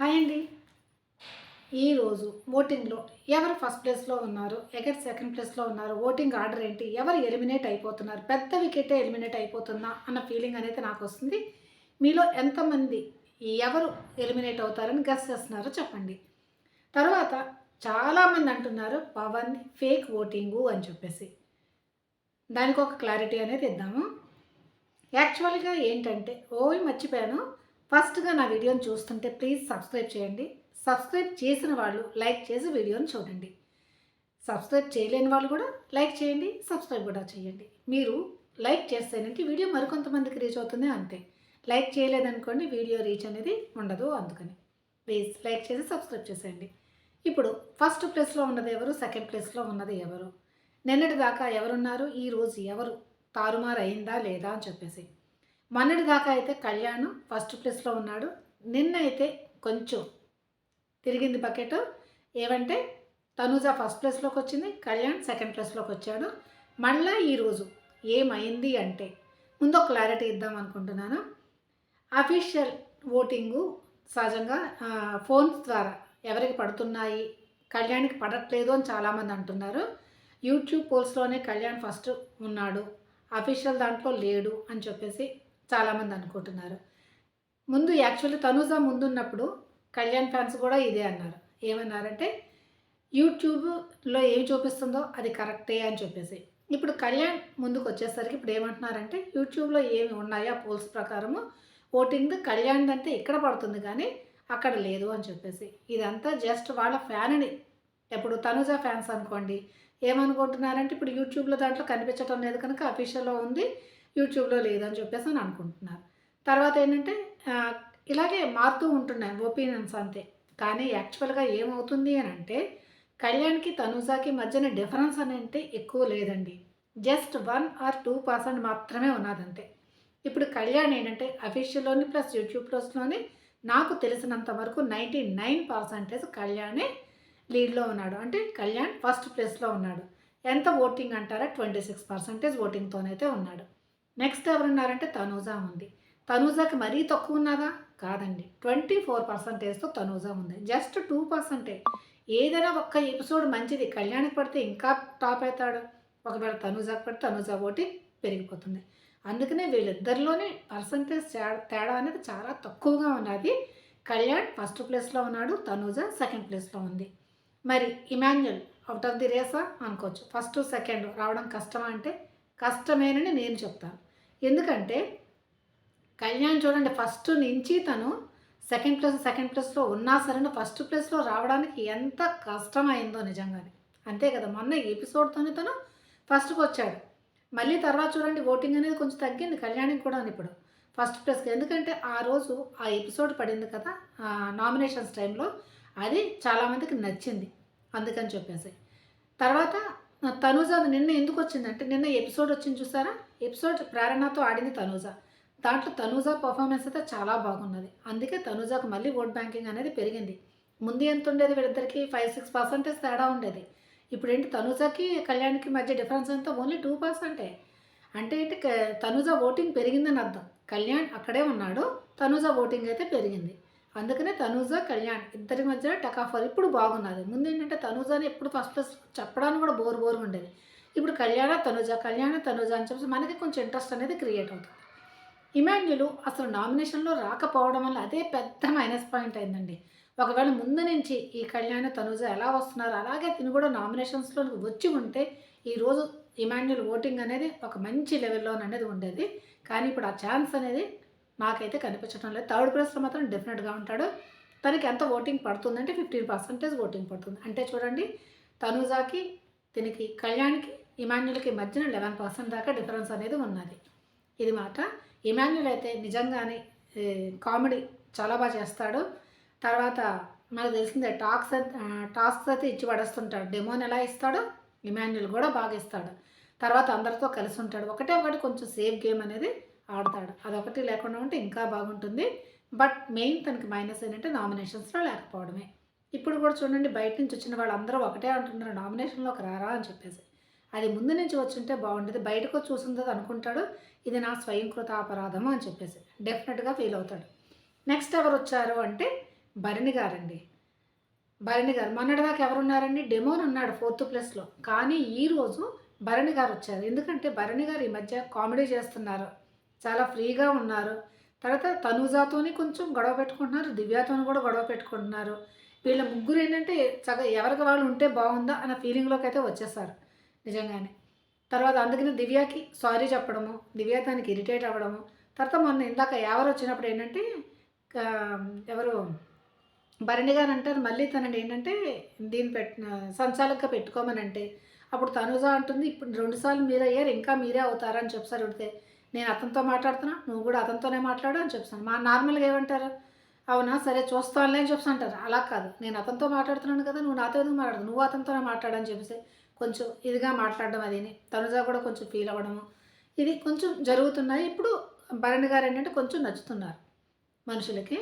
Hi అండి. ఈరోజు ఓటింగ్లో ఎవరు ఫస్ట్ ప్లేస్లో ఉన్నారు ఎక్కడ సెకండ్ ప్లేస్లో ఉన్నారు ఓటింగ్ ఆర్డర్ ఏంటి ఎవరు ఎలిమినేట్ అయిపోతున్నారు పెద్ద వికెటే ఎలిమినేట్ అయిపోతుందా అన్న ఫీలింగ్ అనేది నాకు వస్తుంది. మీలో ఎంతమంది ఎవరు ఎలిమినేట్ అవుతారని గెస్ చేస్తున్నారో చెప్పండి. తర్వాత చాలామంది అంటున్నారు పవన్ ఫేక్ ఓటింగు అని చెప్పేసి. దానికి ఒక క్లారిటీ అనేది ఇద్దాము. యాక్చువల్గా ఏంటంటే ఓవి మర్చిపోయాను. ఫస్ట్గా నా వీడియోని చూస్తుంటే ప్లీజ్ సబ్స్క్రైబ్ చేయండి. సబ్స్క్రైబ్ చేసిన వాళ్ళు లైక్ చేసి వీడియోని చూడండి. సబ్స్క్రైబ్ చేయలేని వాళ్ళు కూడా లైక్ చేయండి సబ్స్క్రైబ్ కూడా చేయండి. మీరు లైక్ చేస్తేనంటే వీడియో మరికొంతమందికి రీచ్ అవుతుంది అంతే. లైక్ చేయలేదనుకోండి వీడియో రీచ్ అనేది ఉండదు అందుకని. ప్లీజ్ లైక్ చేసి సబ్స్క్రైబ్ చేసేయండి. ఇప్పుడు ఫస్ట్ ప్లేస్లో ఉన్నది ఎవరు? సెకండ్ ప్లేస్లో ఉన్నది ఎవరు? నిన్నటి దాకా ఎవరున్నారు? ఈరోజు ఎవరు? తారుమారు అయిందా లేదా అని చెప్పేసి. మొన్నటి దాకా అయితే కళ్యాణ్ ఫస్ట్ ప్లేస్లో ఉన్నాడు. నిన్న అయితే కొంచెం తిరిగింది బకెట్. ఏమంటే తనుజ ఫస్ట్ ప్లేస్లోకి వచ్చింది కళ్యాణ్ సెకండ్ ప్లేస్లోకి వచ్చాడు. మళ్ళా ఈరోజు ఏమైంది అంటే ముందు క్లారిటీ ఇద్దాం అనుకుంటున్నాను. అఫీషియల్ ఓటింగు సహజంగా ఫోన్స్ ద్వారా ఎవరికి పడుతున్నాయి కళ్యాణ్కి పడట్లేదు అని చాలామంది అంటున్నారు. యూట్యూబ్ పోల్స్లోనే కళ్యాణ్ ఫస్ట్ ఉన్నాడు. అఫీషియల్ దాంట్లో లేడు అని చెప్పేసి చాలామంది అనుకుంటున్నారు. ముందు యాక్చువల్లీ తనూజ ముందున్నప్పుడు కళ్యాణ్ ఫ్యాన్స్ కూడా ఇదే అన్నారు. ఏమన్నారంటే యూట్యూబ్లో ఏం చూపిస్తుందో అది కరెక్టే అని చెప్పేసి. ఇప్పుడు కళ్యాణ్ ముందుకు వచ్చేసరికి ఇప్పుడు ఏమంటున్నారంటే యూట్యూబ్లో ఏమి ఉన్నాయో ఆ పోల్స్ ప్రకారము ఓటింగ్ కళ్యాణ్ అంటే ఇక్కడ పడుతుంది కానీ అక్కడ లేదు అని చెప్పేసి. ఇదంతా జస్ట్ వాళ్ళ ఫ్యాన్ని ఇప్పుడు తనుజ ఫ్యాన్స్ అనుకోండి ఏమనుకుంటున్నారంటే ఇప్పుడు యూట్యూబ్లో దాంట్లో కనిపించడం లేదు కనుక అఫీషియల్లో ఉంది యూట్యూబ్లో లేదని చెప్పేసి అని అనుకుంటున్నారు. తర్వాత ఏంటంటే ఇలాగే మారుతూ ఉంటున్నాయి ఒపీనియన్స్ అంతే. కానీ యాక్చువల్గా ఏమవుతుంది అని అంటే కళ్యాణ్కి తనుజాకి మధ్యన డిఫరెన్స్ అనేది ఎక్కువ లేదండి. Just one or two percent మాత్రమే ఉన్నదంతే ఇప్పుడు కళ్యాణ్ ఏంటంటే అఫీషియల్లోని ప్లస్ యూట్యూబ్ ప్లస్లోని నాకు తెలిసినంత వరకు నైంటీ నైన్ పర్సెంటేజ్ కళ్యాణే లీడ్లో ఉన్నాడు. అంటే కళ్యాణ్ ఫస్ట్ ప్లేస్లో ఉన్నాడు. ఎంత ఓటింగ్ అంటారా ట్వంటీ సిక్స్ పర్సెంటేజ్ ఓటింగ్తోనైతే ఉన్నాడు. నెక్స్ట్ ఎవరున్నారంటే తనూజా ఉంది. తనూజాకి మరీ తక్కువ ఉన్నదా? కాదండి. ట్వంటీ ఫోర్ పర్సెంటేజ్తో తనూజా ఉంది. జస్ట్ టూ పర్సెంటే ఏదైనా ఒక్క ఎపిసోడ్ మంచిది. కళ్యాణికి పడితే ఇంకా టాప్ అవుతాడు. ఒకవేళ తనూజాకి పడితే తనూజా ఓటి పెరిగిపోతుంది. అందుకనే వీళ్ళిద్దరిలోనే పర్సంటేజ్ తేడా అనేది చాలా తక్కువగా ఉన్నది. కళ్యాణ్ ఫస్ట్ ప్లేస్లో ఉన్నాడు. తనూజ సెకండ్ ప్లేస్లో ఉంది. మరి ఇమాన్యుల్ అవుట్ ఆఫ్ ది రేసా అనుకోవచ్చు. ఫస్ట్ సెకండ్ రావడం కష్టమా అంటే కష్టమేనని నేను చెప్తాను. ఎందుకంటే కళ్యాణ్ చూడండి ఫస్ట్ నుంచి తను సెకండ్ ప్లేస్ సెకండ్ ప్లేస్లో ఉన్నా సరే ఫస్ట్ ప్లేస్లో రావడానికి ఎంత కష్టమైందో నిజంగానే. అంతే కదా మొన్న ఎపిసోడ్తోనే తను ఫస్ట్కి వచ్చాడు. మళ్ళీ తర్వాత చూడండి ఓటింగ్ అనేది కొంచెం తగ్గింది కళ్యాణికి కూడా ఇప్పుడు. ఫస్ట్ ప్లేస్కి ఎందుకంటే ఆ రోజు ఆ ఎపిసోడ్ పడింది కదా నామినేషన్స్ టైంలో అది చాలామందికి నచ్చింది అందుకని చెప్పేసి. తర్వాత తనూజ నిన్న ఎందుకు వచ్చిందంటే నిన్న ఎపిసోడ్ వచ్చింది చూసారా? ఎపిసోడ్ ప్రేరణతో ఆడింది తనూజ. దాంట్లో తనూజ పర్ఫార్మెన్స్ అయితే చాలా బాగున్నది. అందుకే తనూజకు మళ్ళీ ఓట్ బ్యాంకింగ్ అనేది పెరిగింది. ముందు ఎంత ఉండేది వీళ్ళిద్దరికి? ఫైవ్ సిక్స్ పర్సెంటేజ్ తేడా ఉండేది. ఇప్పుడు ఏంటి తనుజకి కళ్యాణ్కి మధ్య డిఫరెన్స్ అంతా ఓన్లీ టూ పర్సెంటే అంటే ఏంటి తనూజ ఓటింగ్ పెరిగిందని అర్థం. కళ్యాణ్ అక్కడే ఉన్నాడు తనూజ ఓటింగ్ అయితే పెరిగింది. అందుకనే తనూజ కళ్యాణ్ ఇద్దరి మధ్య టకాఫర్ ఇప్పుడు బాగున్నది. ముందు ఏంటంటే తనుజని ఎప్పుడు ఫస్ట్ ఫస్ట్ చెప్పడానికి కూడా బోర్ బోర్గా ఉండేది. ఇప్పుడు కళ్యాణ తనుజ కళ్యాణ తనుజ అని చెప్పి మనకి కొంచెం ఇంట్రెస్ట్ అనేది క్రియేట్ అవుతుంది. ఇమాన్యులు అసలు నామినేషన్లో రాకపోవడం వల్ల అదే పెద్ద మైనస్ పాయింట్ అయిందండి. ఒకవేళ ముందు నుంచి ఈ కళ్యాణ తనుజ ఎలా వస్తున్నారు అలాగే తిని కూడా నామినేషన్స్లో వచ్చి ఉంటే ఈరోజు ఇమాన్యుల్ ఓటింగ్ అనేది ఒక మంచి లెవెల్లో అనేది ఉండేది. కానీ ఇప్పుడు ఆ ఛాన్స్ అనేది నాకైతే కనిపించడం లేదు. థర్డ్ ప్లేస్లో మాత్రం డెఫినెట్గా ఉంటాడు. తనకి ఎంత ఓటింగ్ పడుతుందంటే ఫిఫ్టీన్ పర్సెంటేజ్ ఓటింగ్ పడుతుంది. అంటే చూడండి తనుజాకి దీనికి కళ్యాణ్కి ఇమాన్యుల్కి మధ్యన లెవెన్ పర్సెంట్ దాకా డిఫరెన్స్ అనేది ఉన్నది. ఇది మాట. ఇమాన్యుల్ అయితే నిజంగానే కామెడీ చాలా బాగా చేస్తాడు. తర్వాత మనకు తెలిసిందే టాక్స్ టాస్క్స్ అయితే ఇచ్చి పడేస్తుంటాడు. డెమోని ఎలా ఇస్తాడో? ఇమాన్యుల్ కూడా బాగా ఇస్తాడు. తర్వాత అందరితో కలిసి ఉంటాడు. ఒకటే ఒకటి కొంచెం సేఫ్ గేమ్ అనేది ఆడతాడు. అదొకటి లేకుండా ఉంటే ఇంకా బాగుంటుంది. బట్ మెయిన్ తనకి మైనస్ ఏంటంటే నామినేషన్స్లో లేకపోవడమే. ఇప్పుడు కూడా చూడండి బయట నుంచి వచ్చిన వాళ్ళందరూ ఒకటే అంటున్నారు నామినేషన్లోకి రారా అని చెప్పేసి. అది ముందు నుంచి వచ్చుంటే బాగుండేది బయటకు చూసిందో అనుకుంటాడు ఇది నా స్వయంకృత అపరాధము అని చెప్పేసి. డెఫినెట్గా ఫీల్ అవుతాడు. నెక్స్ట్ ఎవరు వచ్చారు అంటే భరణి గారండి. భరణి గారు మొన్నటిదాకా ఎవరున్నారండి? డెమోన్ ఉన్నాడు ఫోర్త్ ప్లేస్లో. కానీ ఈరోజు భరణి గారు వచ్చారు. ఎందుకంటే భరణి గారు ఈ మధ్య కామెడీ చేస్తున్నారు. చాలా ఫ్రీగా ఉన్నారు. తర్వాత తనుజాతోని కొంచెం గొడవ పెట్టుకుంటున్నారు దివ్యాతోని కూడా గొడవ పెట్టుకుంటున్నారు. వీళ్ళ ముగ్గురు ఏంటంటే చక్కగా ఎవరికి వాళ్ళు ఉంటే బాగుందా అన్న ఫీలింగ్లోకి అయితే వచ్చేసారు నిజంగానే. తర్వాత అందుకని దివ్యాకి సారీ చెప్పడము దివ్య దానికి ఇరిటేట్ అవ్వడము. తర్వాత మొన్న ఇందాక ఎవరు వచ్చినప్పుడు ఏంటంటే ఎవరు భరణి గారు అంటారు మళ్ళీ తనని ఏంటంటే దీన్ని పెట్ సంచాలకుగా పెట్టుకోమని అంటే అప్పుడు తనుజ అంటుంది ఇప్పుడు రెండుసార్లు మీరు అయ్యారు ఇంకా మీరే అవుతారని చెప్తారు ఉడితే నేను అతనితో మాట్లాడుతున్నా నువ్వు కూడా అతనితోనే మాట్లాడు అని చెప్తాను. మా నార్మల్గా ఏమంటారు? అవునా? సరే చూస్తానులే అని చెప్పి అంటారు. అలా కాదు. నేను అతనితో మాట్లాడుతున్నాను కదా నువ్వు నాతో ఎందుకు మాట్లాడు నువ్వు అతనితోనే మాట్లాడని చెప్పేసి కొంచెం ఇదిగా మాట్లాడడం అదిని తనుజ కూడా కొంచెం ఫీల్ అవ్వడము. ఇది కొంచెం జరుగుతున్నాయి. ఇప్పుడు భరణి గారు ఏంటంటే కొంచెం నచ్చుతున్నారు మనుషులకి.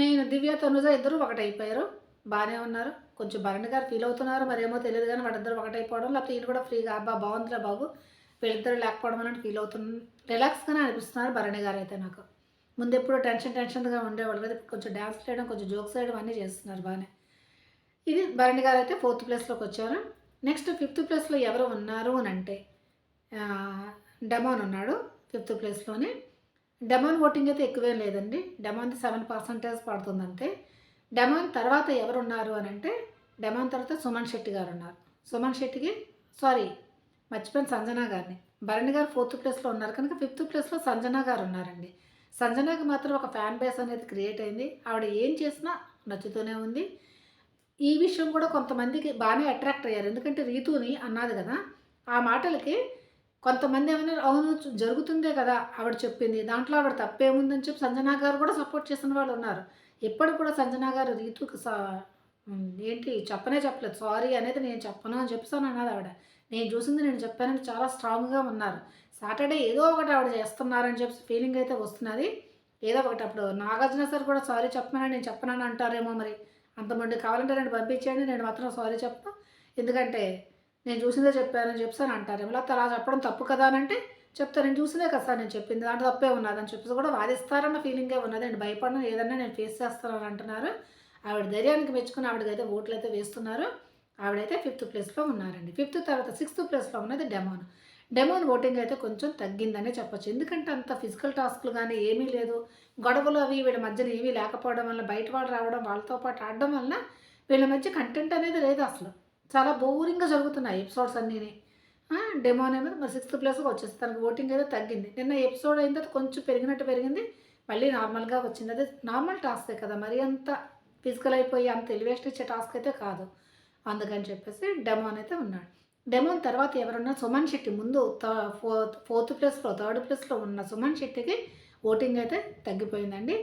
మెయిన్ దివ్య తనుజ ఇద్దరు ఒకటైపోయారు. బాగానే ఉన్నారు. కొంచెం భరణి గారు ఫీల్ అవుతున్నారు. మరేమో తెలియదు కానీ వాళ్ళిద్దరు ఒకటైపోవడం. లేకపోతే ఈయన కూడా ఫ్రీగా అబ్బా బాగుందిరా బాబు. వీళ్ళిద్దరు లేకపోవడం అని ఫీల్ అవుతుంది. రిలాక్స్గానే అనిపిస్తున్నారు భరణి గారు అయితే నాకు. ముందు ఎప్పుడు టెన్షన్ టెన్షన్గా ఉండేవాళ్ళు కదా కొంచెం డ్యాన్స్ చేయడం కొంచెం జోక్స్ వేయడం అన్నీ చేస్తున్నారు బాగానే. ఇది భరణి గారు అయితే ఫోర్త్ ప్లేస్లోకి వచ్చారు. నెక్స్ట్ ఫిఫ్త్ ప్లేస్లో ఎవరు ఉన్నారు అని అంటే డెమోన్ డెమాన్ ఉన్నాడు ఫిఫ్త్ ప్లేస్లోనే డెమాన్ ఓటింగ్ అయితే ఎక్కువేం లేదండి. డెమాన్ సెవెన్ పర్సంటేజ్ పడుతుంది అంతే. డెమాన్ తర్వాత ఎవరు ఉన్నారు అని అంటే డెమాన్ తర్వాత సుమన్ శెట్టి గారు ఉన్నారు. సుమన్ శెట్టికి సారీ మర్చిపోయిన సంజన గారిని. భరణి గారు ఫోర్త్ ప్లేస్లో ఉన్నారు కనుక ఫిఫ్త్ ప్లేస్లో సంజన గారు ఉన్నారండి. సంజనకి మాత్రం ఒక ఫ్యాన్ బేస్ అనేది క్రియేట్ అయింది. ఆవిడ ఏం చేసినా నచ్చుతూనే ఉంది. ఈ విషయం కూడా కొంతమందికి బాగానే అట్రాక్ట్ అయ్యారు. ఎందుకంటే రీతుని అన్నది కదా. ఆ మాటలకి కొంతమంది ఏమన్నారు అవును జరుగుతుందే కదా ఆవిడ చెప్పింది. దాంట్లో ఆవిడ తప్పేముందని చెప్పి సంజనా గారు కూడా సపోర్ట్ చేసిన వాళ్ళు ఉన్నారు. ఎప్పుడు కూడా సంజనా గారు రీతుకి సా ఏంటి? చెప్పనే చెప్పలేదు. సారీ అనేది నేను చెప్పను అని చెప్పాను అన్నది ఆవిడ. నేను చూసింది నేను చెప్పానని చాలా స్ట్రాంగ్గా ఉన్నారు. సాటర్డే ఏదో ఒకటి ఆవిడ చేస్తున్నారని చెప్పి ఫీలింగ్ అయితే వస్తున్నది. ఏదో ఒకటి అప్పుడు నాగార్జున సార్ కూడా సారీ చెప్పమని నేను చెప్పనని అంటారేమో మరి. అంతమంది కావాలంటే నేను పంపించేయండి నేను మాత్రం సారీ చెప్పను. ఎందుకంటే నేను చూసిందే చెప్పానని చెప్పాను అంటారేమో. లేకపోతే అలా చెప్పడం తప్పు కదా అని అంటే చెప్తా నేను చూసిందే కదా సార్ నేను చెప్పింది. దాంట్లో తప్పే ఉన్నదని చెప్పేసి కూడా వాదిస్తారన్న ఫీలింగే ఉన్నది. నేను భయపడను ఏదన్నా నేను ఫేస్ చేస్తానని అంటున్నారు. ఆవిడ ధైర్యానికి మెచ్చుకుని ఆవిడకైతే ఓట్లు అయితే వేస్తున్నారు. ఆవిడైతే ఫిఫ్త్ ప్లేస్లో ఉన్నారండి. ఫిఫ్త్ తర్వాత సిక్స్త్ ప్లేస్లో ఉన్నది డెమోన్. డెమోన్ ఓటింగ్ అయితే కొంచెం తగ్గిందనే చెప్పొచ్చు. ఎందుకంటే అంత ఫిజికల్ టాస్క్లు కానీ ఏమీ లేదు. గొడవలు అవి వీళ్ళ మధ్యన ఏమీ లేకపోవడం వల్ల బయట వాళ్ళు రావడం వాళ్ళతో పాటు ఆడడం వల్ల వీళ్ళ మధ్య కంటెంట్ అనేది లేదు అసలు. చాలా బోరింగ్గా జరుగుతున్నాయి ఎపిసోడ్స్ అన్నీ డెమోన్ అనేది మరి సిక్స్త్ ప్లేస్కి వచ్చేసి తనకు ఓటింగ్ అయితే తగ్గింది. నిన్న ఎపిసోడ్ అయిన తర్వాత కొంచెం పెరిగినట్టు పెరిగింది. మళ్ళీ నార్మల్గా వచ్చింది. అదే నార్మల్ టాస్కే కదా మరి అంత ఫిజికల్ అయిపోయి అంత ఎలివేషన్ ఇచ్చే టాస్క్ అయితే కాదు. అందుకని చెప్పేసి డెమోన్ అయితే ఉన్నాడు. డెమోన్ తర్వాత ఎవరన్నా సుమన్ శెట్టి ముందు ఫోర్త్ ఫోర్త్ ప్లేస్లో థర్డ్ ప్లేస్లో ఉన్న సుమన్ శెట్టికి ఓటింగ్ అయితే తగ్గిపోయిందండి.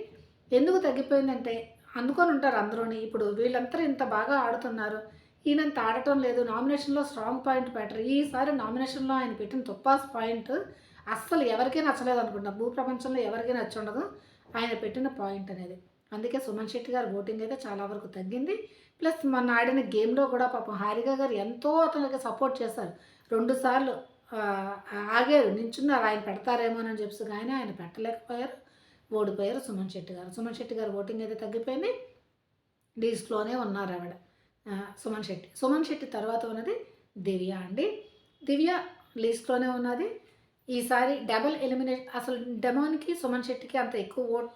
ఎందుకు తగ్గిపోయిందంటే అనుకొని ఉంటారు అందరూని. ఇప్పుడు వీళ్ళంతా ఇంత బాగా ఆడుతున్నారు. ఈయనంత ఆడటం లేదు. నామినేషన్లో స్ట్రాంగ్ పాయింట్ పెట్టరు ఈసారి నామినేషన్లో ఆయన పెట్టిన తుప్పాస్ పాయింట్ అస్సలు ఎవరికీ నచ్చలేదు అనుకుంటా. భూ ప్రపంచంలో ఎవరికీ నచ్చుండదు. ఆయన పెట్టిన పాయింట్ అనేది. అందుకే సుమన్ శెట్టి గారు ఓటింగ్ అయితే చాలా వరకు తగ్గింది. ప్లస్ మొన్న ఆడిన గేమ్లో కూడా పాపం హారిక గారు ఎంతో అతనికి సపోర్ట్ చేశారు. రెండు సార్లు ఆగారు. నించున్నారు. ఆయన పెడతారేమోనని చెప్పి కానీ ఆయన పెట్టలేకపోయారు. ఓడిపోయారు సుమన్ శెట్టి గారు. సుమన్ శెట్టి గారు ఓటింగ్ అయితే తగ్గిపోయింది. లీస్ట్లోనే ఉన్నారు ఆవిడ. సుమన్ శెట్టి. సుమన్ శెట్టి తర్వాత ఉన్నది దివ్య అండి. దివ్య లీస్ట్లోనే ఉన్నది. ఈసారి డబల్ ఎలిమినేట్ అసలు డెమోన్కి సుమన్ శెట్టికి అంత ఎక్కువ ఓట్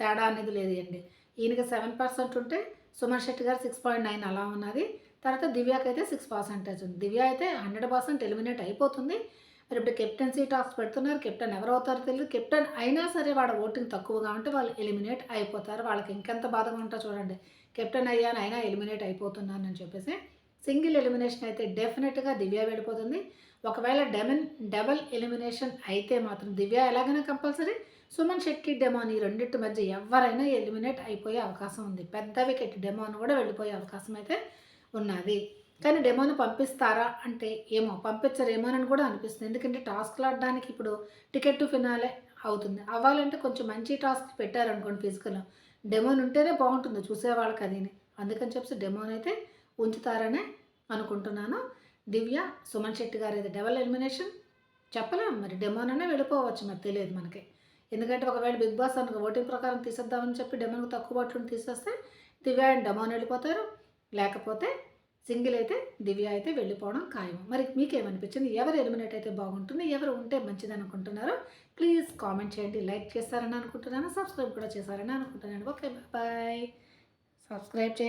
తేడా అనేది లేదు అండి ఈయనకి సెవెన్ పర్సెంట్ ఉంటే సుమన్ శెట్టి గారు సిక్స్ పాయింట్ నైన్ అలా ఉన్నది. తర్వాత దివ్యాకి అయితే సిక్స్ పర్సెంటేజ్ ఉంది. దివ్య అయితే హండ్రెడ్ పర్సెంట్ ఎలిమినేట్ అయిపోతుంది. మరి ఇప్పుడు కెప్టెన్సీ టాస్క్ పెడుతున్నారు. కెప్టెన్ ఎవరు అవుతారో తెలియదు కెప్టెన్ అయినా సరే వాళ్ళ ఓటింగ్ తక్కువగా ఉంటే వాళ్ళు ఎలిమినేట్ అయిపోతారు. వాళ్ళకి ఇంకెంత బాధగా ఉంటుందో చూడండి. కెప్టెన్ అయ్యాను అయినా ఎలిమినేట్ అయిపోతున్నాను అని చెప్పేసి సింగిల్ ఎలిమినేషన్ అయితే డెఫినెట్గా దివ్య వెళ్ళిపోతుంది. ఒకవేళ డెమన్ డబల్ ఎలిమినేషన్ అయితే మాత్రం దివ్య ఎలాగైనా కంపల్సరీ సుమన్ శెట్టి డెమోన్ ఈ రెండింటి మధ్య ఎవరైనా ఎలిమినేట్ అయిపోయే అవకాశం ఉంది. పెద్ద వికెట్ డెమోన్ కూడా వెళ్ళిపోయే అవకాశం అయితే ఉన్నది. కానీ డెమోను పంపిస్తారా అంటే ఏమో పంపించరేమోనని కూడా అనిపిస్తుంది. ఎందుకంటే టాస్క్లు ఆడడానికి ఇప్పుడు టికెట్ టు ఫినాలే అవుతుంది. అవ్వాలంటే కొంచెం మంచి టాస్క్ పెట్టారనుకోండి ఫిజికల్. డెమోన్ ఉంటేనే బాగుంటుంది చూసేవాళ్ళకి అదిని. అందుకని చెప్పి డెమోన్ అయితే ఉంచుతారనే అనుకుంటున్నాను. దివ్య సుమన్ శెట్టి గారు డబల్ ఎలిమినేషన్ చెప్పలేం. మరి డెమోన్ అనే వెళ్ళిపోవచ్చు మరి తెలియదు మనకి. ఎందుకంటే ఒకవేళ బిగ్ బాస్ అనుకో ఓటింగ్ ప్రకారం తీసేద్దామని చెప్పి డెమోన్కి తక్కువ బట్టలను తీసేస్తే దివ్య అండ్ డెమోన్ వెళ్ళిపోతారు. లేకపోతే సింగిల్ అయితే దివ్య అయితే వెళ్ళిపోవడం ఖాయం మరి మీకేమనిపించింది? ఎవరు ఎలిమినేట్ అయితే బాగుంటుంది? ఎవరు ఉంటే మంచిది అనుకుంటున్నారో? ప్లీజ్ కామెంట్ చేయండి. లైక్ చేస్తారని అనుకుంటున్నాను. సబ్స్క్రైబ్ కూడా చేశారని అనుకుంటున్నాను. Okay bye. సబ్స్క్రైబ్ చేయండి.